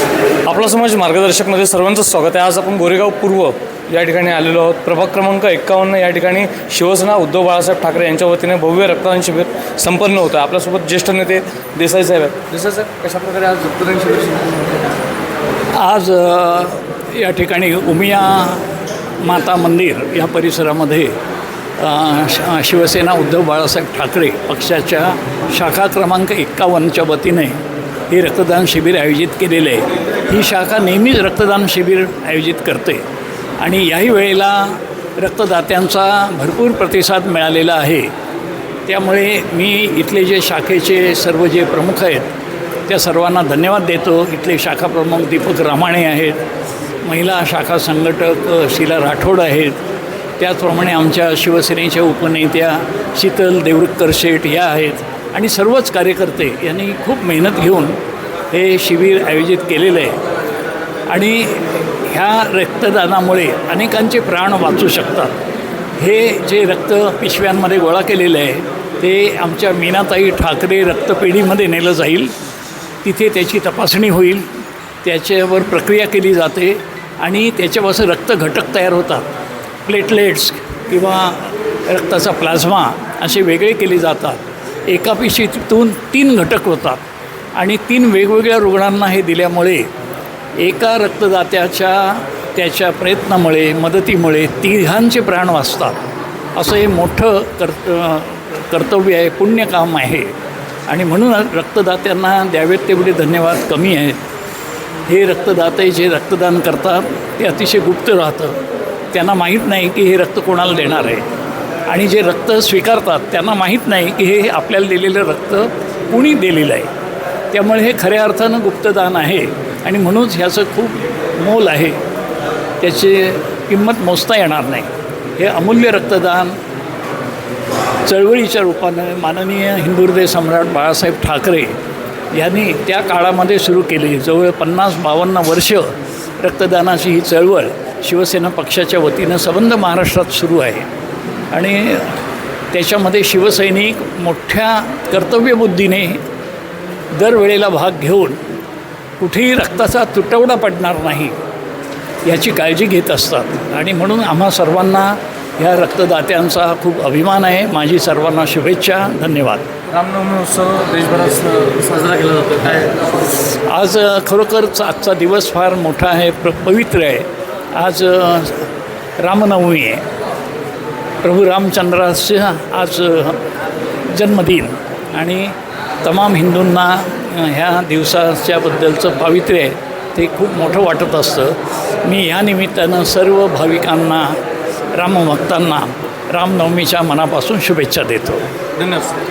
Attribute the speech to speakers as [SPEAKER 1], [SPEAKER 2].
[SPEAKER 1] आपला समाज मार्गदर्शकमध्ये सर्वांचं स्वागत आहे. आज आपण गोरेगाव पूर्व या ठिकाणी आलेलो आहोत. प्रभाग क्रमांक एक्कावन्न या ठिकाणी शिवसेना उद्धव बाळासाहेब ठाकरे यांच्या वतीने भव्य रक्तदान शिबिर संपन्न होतं. आपल्यासोबत ज्येष्ठ नेते देसाई साहेब आहेत. देसाई साहेब कशाप्रकारे आज रक्तदान शिबिर
[SPEAKER 2] आज या ठिकाणी उमिया माता मंदिर या परिसरामध्ये श- शिवसेना उद्धव बाळासाहेब ठाकरे पक्षाच्या शाखा क्रमांक एक्कावन्नच्या वतीने हे रक्तदान शिबिर आयोजित केलेलं आहे. ही शाखा नेहमीच रक्तदान शिबिर आयोजित करते. आणि याही वेळेला रक्तदात्यांचा भरपूर प्रतिसाद मिळालेला आहे. त्यामुळे मी इथले जे शाखेचे सर्व जे प्रमुख आहेत त्या सर्वांना धन्यवाद देतो. इथले शाखा प्रमुख दीपक रामाणे आहेत महिला शाखा संघटक अ, शीला राठोड आहेत. त्याचप्रमाणे आमच्या शिवसेनेच्या उपनेत्या शीतल देवरुखकर शेठ या आहेत. आणि सर्वच कार्यकर्ते यांनी खूप मेहनत घेऊन हे शिबिर आयोजित केलेलं आहे. आणि ह्या रक्तदानामुळे अनेकांचे प्राण वाचू शकतात. हे जे रक्त पिशव्यांमध्ये गोळा केलेलं आहे ते आमच्या मीनाताई ठाकरे रक्तपेढीमध्ये नेलं जाईल. तिथे त्याची तपासणी होईल. त्याच्यावर प्रक्रिया केली जाते आणि त्याच्यापासून रक्त घटक तयार होतात. प्लेटलेट्स किंवा रक्ताचा प्लाझ्मा असे वेगळे केले जातात. एका पिशवीतून तीन घटक होतात आणि तीन वेगवेगळ्या रुग्णांना हे दिल्यामुळे एका रक्तदात्याच्या त्याच्या प्रयत्नामुळे मदतीमुळे तिघांचे प्राण वाचतात. असं हे मोठं कर्त कर्तव्य आहे पुण्यकाम आहे. आणि म्हणून रक्तदात्यांना द्यावेत तेवढे धन्यवाद कमी आहेत. हे रक्तदाते जे रक्तदान करतात ते अतिशय गुप्त राहतं. त्यांना माहीत नाही की हे रक्त कोणाला देणार आहे. आणि जे रक्त स्वीकारतात त्यांना माहीत नाही की हे आपल्याला दिलेलं रक्त कुणी दिलेलं आहे. त्यामुळे हे खऱ्या अर्थानं गुप्तदान आहे आणि म्हणूनच ह्याचं खूप मोल आहे. त्याची किंमत मोजता येणार नाही. हे अमूल्य रक्तदान चळवळीच्या रूपानं माननीय हिंदुहृदय सम्राट बाळासाहेब ठाकरे यांनी त्या काळामध्ये सुरू केली. जवळ पन्नास बावन्न वर्ष रक्तदानाची ही चळवळ शिवसेना पक्षाच्या वतीनं सबंध महाराष्ट्रात सुरू आहे. आणि त्याच्यामध्ये शिवसैनिक मोठ्या कर्तव्यबुद्धीने दरवेळेला भाग घेऊन कुठेही रक्ताचा तुटवडा पडणार नाही याची काळजी घेत असतात. आणि म्हणून आम्हा सर्वांना ह्या रक्तदात्यांचा खूप अभिमान आहे. माझी सर्वांना शुभेच्छा. धन्यवाद.
[SPEAKER 1] रामनवमी उत्सव देशभरात साजरा केला जातो. काय?
[SPEAKER 2] आज खरोखरच आजचा दिवस फार मोठा आहे प्र पवित्र आहे. आज रामनवमी आहे. प्रभू रामचंद्राचं आज जन्मदिन. आणि तमाम हिंदूंना ह्या दिवसाच्याबद्दलचं पावित्र्य आहे ते खूप मोठं वाटत असतं. मी ह्या निमित्तानं सर्व भाविकांना रामभक्तांना रामनवमीच्या मनापासून शुभेच्छा देतो.
[SPEAKER 1] धन्यवाद.